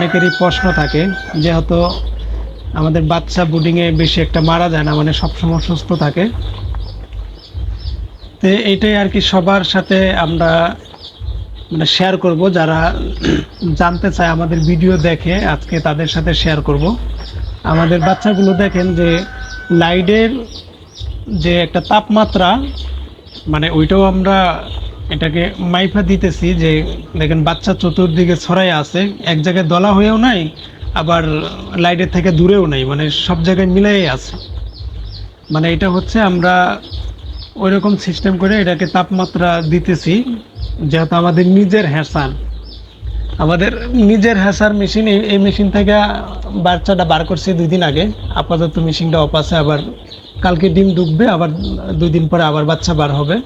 অনেকেরই প্রশ্ন থাকে, যেহেতু আমাদের বাচ্চা বুডিংয়ে বেশি একটা মারা যায় না মানে সবসময় সুস্থ থাকে। তো এইটাই আর কি সবার সাথে আমরা মানে শেয়ার করব, যারা জানতে চায় আমাদের ভিডিও দেখে, আজকে তাদের সাথে শেয়ার করব। আমাদের বাচ্চাগুলো দেখেন যে লাইটের যে একটা তাপমাত্রা মানে ওইটাও আমরা এটাকে মাইফা দিতেছি যে, দেখেন বাচ্চা চতুর্দিকে ছড়াই আছে, এক জায়গায় দলা হয়েও নাই, আবার লাইটের থেকে দূরেও নাই মানে সব জায়গায় মিলাই আছে। মানে এটা হচ্ছে আমরা ওই রকম সিস্টেম করে এটাকে তাপমাত্রা দিতেছি, যেহেতু আমাদের নিজের হ্যাসার আমাদের নিজের হ্যাসার মেশিন এই মেশিন থেকে বাচ্চাটা বার করছি দুই দিন আগে, আপাতত মেশিনটা আছে, আবার কালকে ডিম ডুববে, আবার দুই দিন পরে আবার বাচ্চা বার হবে।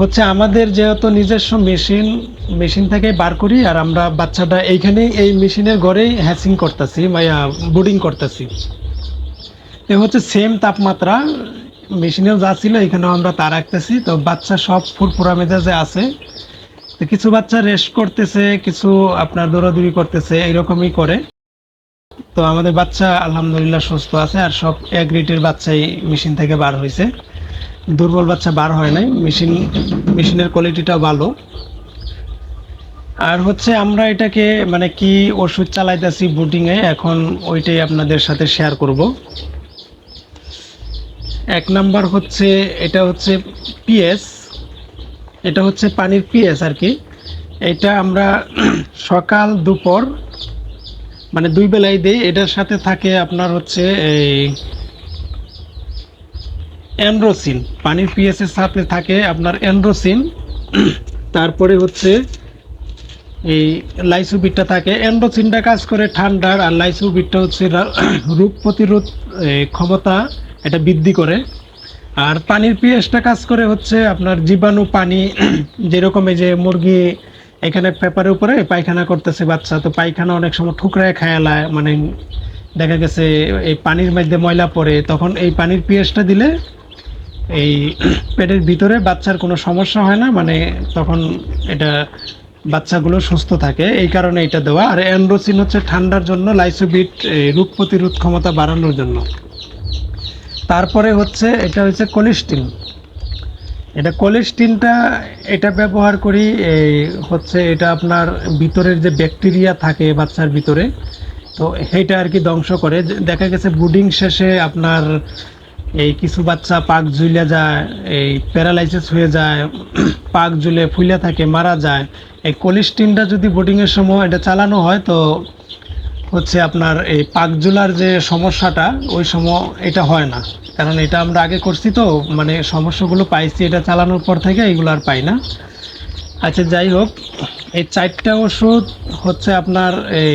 হচ্ছে আমাদের যেহেতু নিজস্ব মেশিন মেশিন থেকে বার করি আর আমরা বাচ্চাটা এইখানেই এই মেশিনের ঘরেই হ্যাচিং করতেছি বুডিং করতেছি। এ হচ্ছে সেম তাপমাত্রা, মেশিনেও যা ছিল এখানেও আমরা তা রাখতেছি। তো বাচ্চা সব ফুরফুরা মেজাজে আছে। কিছু বাচ্চা রেস্ট করতেছে, কিছু আপনার দৌড়াদৌড়ি করতেছে এরকমই করে। তো আমাদের বাচ্চা আলহামদুলিল্লাহ সুস্থ আছে আর সব এক রেটের বাচ্চাই মেশিন থেকে বার হয়েছে দুর্বল বাচ্চা বার হয় নাই। মেশিন, মেশিনের কোয়ালিটিটা ভালো। আর হচ্ছে আমরা এটাকে মানে কি ওষুধ চালাইতেছি বুটিংয়ে এখন ওইটাই আপনাদের সাথে শেয়ার করব। এক নাম্বার হচ্ছে, এটা হচ্ছে পিএস। এটা হচ্ছে পানির পিএস আর কি। এটা আমরা সকাল, দুপুর মানে দুই বেলায় দিই। এটার সাথে থাকে আপনার হচ্ছে এই অ্যান্ড্রোসিন, পানির পিএস এর সাথে থাকে আপনার অ্যান্ড্রোসিন। তারপরে হচ্ছে এই লাইসোবিটটা থাকে। অ্যান্ড্রোসিনটা কাজ করে ঠান্ডার, আর লাইসোবিটটা হচ্ছে রোগ প্রতিরোধ ক্ষমতা এটা বৃদ্ধি করে। আর পানির পিএসটা কাজ করে হচ্ছে আপনার জীবাণু পানি, যেরকম এই যে মুরগি এখানে পেপারের উপরে পায়খানা করতেছে বাচ্চা, তো পায়খানা অনেক সময় ঠুকরায় খায়ালায় মানে দেখা গেছে এই পানির মধ্যে ময়লা পড়ে, তখন এই পানির পিএসটা দিলে এই পেটের ভিতরে বাচ্চার কোনো সমস্যা হয় না মানে তখন এটা বাচ্চাগুলো সুস্থ থাকে, এই কারণে এটা দেওয়া। আর অ্যান্ড্রোসিন হচ্ছে ঠান্ডার জন্য, লাইসোবিট রোগ প্রতিরোধ ক্ষমতা বাড়ানোর জন্য। তারপরে হচ্ছে, এটা হচ্ছে কোলেস্টিন। এটা কোলেস্টিনটা, এটা ব্যবহার করি হচ্ছে এটা আপনার ভিতরের যে ব্যাকটেরিয়া থাকে বাচ্চার ভিতরে, তো সেইটা আর কি ধ্বংস করে। দেখা গেছে বুডিং শেষে আপনার এই কিছু বাচ্চা পাক ঝুলে যায়, এই প্যারালাইসিস হয়ে যায়, পাক ঝুলে ফুলে থাকে, মারা যায়। এই কোলেস্টিনটা যদি বোটিংয়ের সময় এটা চালানো হয় তো হচ্ছে আপনার এই পাকজুলার যে সমস্যাটা, ওই সময় এটা হয় না। কারণ এটা আমরা আগে করছি তো মানে সমস্যাগুলো পাইছি এটা চালানোর পর থেকে, এগুলো আর পাই না। আচ্ছা যাই হোক, এই চারটা ওষুধ হচ্ছে আপনার এই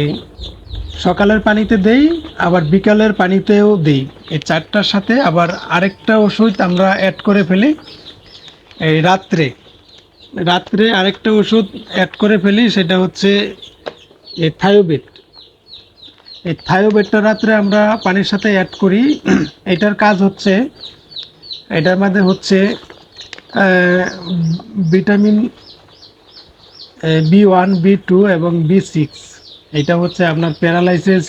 সকালের পানিতে দেই, আবার বিকালের পানিতেও দেই। এই চারটার সাথে আবার আরেকটা ওষুধ আমরা অ্যাড করে ফেলি, এই রাত্রে। রাত্রে আরেকটা ওষুধ অ্যাড করে ফেলি, সেটা হচ্ছে এই থায়োবেট। এই থায়োবেটটা রাত্রে আমরা পানির সাথে অ্যাড করি। এটার কাজ হচ্ছে, এটার মধ্যে হচ্ছে vitamin B one, B two এবং বি সিক্স। এটা হচ্ছে আপনার প্যারালাইসিস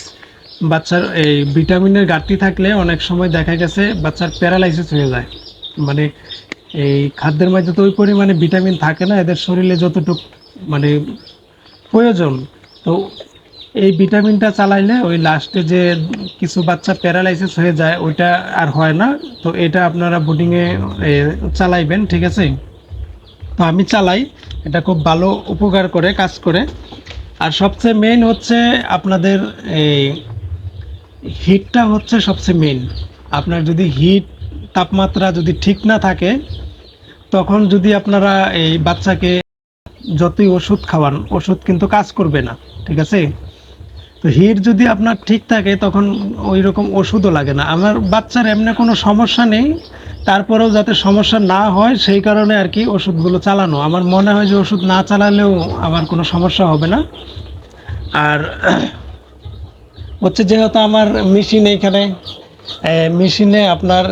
বাচ্চার, এই ভিটামিনের ঘাটতি থাকলে অনেক সময় দেখা গেছে বাচ্চার প্যারালাইসিস হয়ে যায়। মানে এই খাদ্যের মধ্যে তো ওই পরিমাণে ভিটামিন থাকে না, এদের শরীরে যতটুকু মানে প্রয়োজন। তো এই ভিটামিনটা চালাইলে ওই লাস্টে যে কিছু বাচ্চা প্যারালাইসিস হয়ে যায়, ওইটা আর হয় না। তো এটা আপনারা বোর্ডিংয়ে চালাইবেন, ঠিক আছে? তো আমি চালাই, এটা খুব ভালো উপকার করে, কাজ করে। আর সবচেয়ে মেইন হচ্ছে আপনাদের এই হিটটা হচ্ছে সবচেয়ে মেইন আপনার যদি হিট তাপমাত্রা যদি ঠিক না থাকে, তখন যদি আপনারা এই বাচ্চাকে যতই ওষুধ খাওয়ান, ওষুধ কিন্তু কাজ করবে না, ঠিক আছে? তো হিট যদি আপনার ঠিক থাকে, তখন ওই রকম ওষুধও লাগে না। আমার বাচ্চার এমনি কোনো সমস্যা নেই তারপরেও যাতে সমস্যা না হয়, সেই কারণে আর কি ওষুধগুলো চালানো। আমার মনে হয় যে ওষুধ না চালালেও আমার কোনো সমস্যা হবে না। আর হচ্ছে যেহেতু আমার মেশিন এইখানে মেশিনে আপনার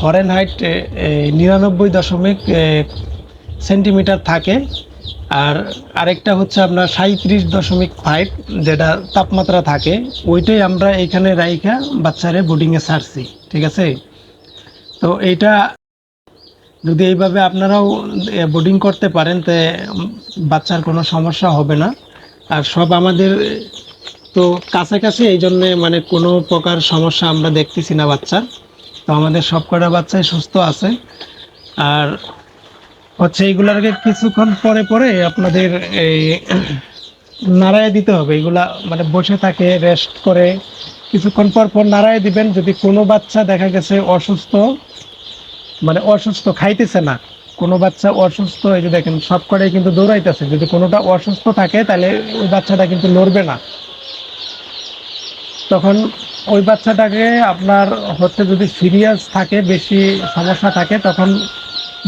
ফরেন হাইট নিরানব্বই দশমিক সেন্টিমিটার থাকে। আর আরেকটা হচ্ছে আপনার সাঁত্রিশ দশমিক ফাইভ যেটা তাপমাত্রা থাকে, ওইটাই আমরা এখানে রাইখা বাচ্চারে বোর্ডিংয়ে ছাড়ছি ঠিক আছে? তো এইটা যদি এইভাবে আপনারাও বোর্ডিং করতে পারেন, তে বাচ্চার কোনো সমস্যা হবে না। আর সব আমাদের, তো কাছাকাছি এই জন্যে মানে কোনো প্রকার সমস্যা আমরা দেখতেছি না বাচ্চার। তো আমাদের সব কটা বাচ্চাই সুস্থ আছে। আর হচ্ছে এইগুলাকে কিছুক্ষণ পরে পরে আপনাদের এই নাড়ায় দিতে হবে। এগুলা মানে বসে থাকে রেস্ট করে কিছুক্ষণ পর পর নাড়ায় দিবেন, যদি কোনো বাচ্চা দেখা গেছে অসুস্থ মানে অসুস্থ খাইতেছে না, কোনো বাচ্চা অসুস্থ, এই যে দেখেন, সব কটাই কিন্তু দৌড়াইতেছে, যদি কোনোটা অসুস্থ থাকে, তাহলে ওই বাচ্চাটা কিন্তু লড়বে না। তখন ওই বাচ্চাটাকে আপনার হচ্ছে যদি সিরিয়াস থাকে, বেশি সমস্যা থাকে, তখন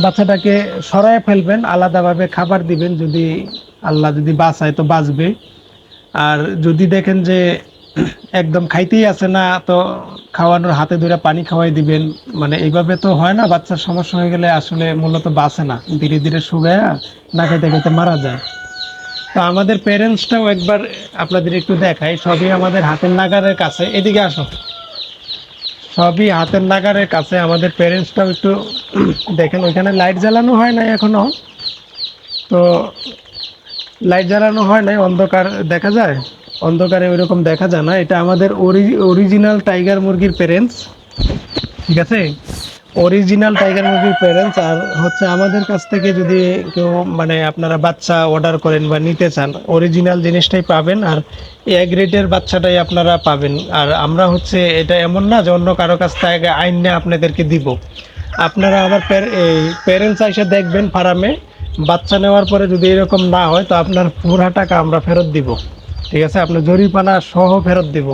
বাচ্চাটাকে সরায় ফেলবেন, আলাদাভাবে খাবার দিবেন, যদি আল্লাহ যদি বাঁচায় তো বাঁচবে। আর যদি দেখেন যে একদম খাইতেই আছে না, তো খাওয়ানোর হাতে ধরে পানি খাওয়াই দিবেন। মানে এইভাবে তো হয় না, বাচ্চার সমস্যা হয়ে গেলে আসলে মূলত বাঁচে না। ধীরে ধীরে শুকায় না খাইতে খাইতে মারা যায়। তো আমাদের প্যারেন্টসটাও একবার আপনাদের একটু দেখাই। সবই আমাদের হাতের নাগারের কাছে। এদিকে আসো। সবই হাতের নাগারের কাছে। আমাদের প্যারেন্টসটাও একটু দেখেন, ওইখানে লাইট জ্বালানো হয় না এখনও তো লাইট জ্বালানো হয় নাই, অন্ধকার দেখা যায়? অন্ধকারে ওইরকম দেখা যায় না। এটা আমাদের অরিজিনাল টাইগার মুরগির প্যারেন্টস ঠিক আছে? অরিজিনাল টাইগার মুরগির প্যারেন্টস আর হচ্ছে আমাদের কাছ থেকে যদি কেউ মানে আপনারা বাচ্চা অর্ডার করেন বা নিতে চান অরিজিনাল জিনিসটাই পাবেন আর এ গ্রেডের বাচ্চাটাই আপনারা পাবেন। আর আমরা হচ্ছে এটা এমন না যে অন্য কারও কাছ থেকে আইন আপনাদেরকে দিব। আপনারা আমার প্যারেন্টস এসে দেখবেন ফার্মে। বাচ্চা নেওয়ার পরে যদি এরকম না হয়, তো আপনার পুরা টাকা আমরা ফেরত দিব। ঠিক আছে? আপনার জরিপানা সহ ফেরত দিব।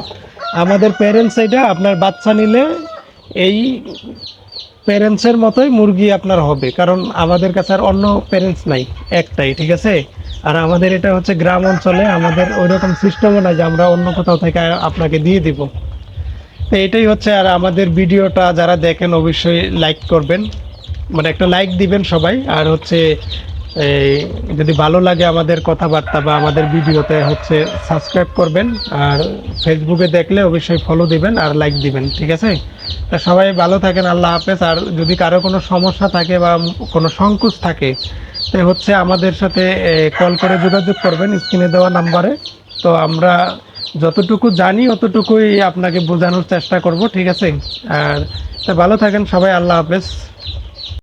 আমাদের প্যারেন্টস এটা আপনার বাচ্চা নিলে এই প্যারেন্টসের মতোই মুরগি আপনার হবে। কারণ আমাদের কাছে আর অন্য প্যারেন্টস নাই, একটাই, ঠিক আছে? আর আমাদের এটা হচ্ছে গ্রাম অঞ্চলে আমাদের ওই রকম সিস্টেমও নাই যে আমরা অন্য কোথাও থেকে আপনাকে দিয়ে দিব। তো এটাই হচ্ছে আর আমাদের ভিডিওটা যারা দেখেন অবশ্যই লাইক করবেন। মানে একটা লাইক দিবেন সবাই। আর হচ্ছে এই, যদি ভালো লাগে আমাদের কথাবার্তা বা আমাদের ভিডিওতে হচ্ছে সাবস্ক্রাইব করবেন, আর ফেসবুকে দেখলে অবশ্যই ফলো দিবেন আর লাইক দিবেন, ঠিক আছে? তা সবাই ভালো থাকেন, আল্লাহ হাফেজ। আর যদি কারও কোনো সমস্যা থাকে বা কোনো সংকোচ থাকে, তো হচ্ছে আমাদের সাথে কল করে যোগাযোগ করবেন স্ক্রিনে দেওয়া নাম্বারে। তো আমরা যতটুকু জানি অতটুকুই আপনাকে বোঝানোর চেষ্টা করব, ঠিক আছে? আর তা ভালো থাকেন সবাই, আল্লাহ হাফেজ।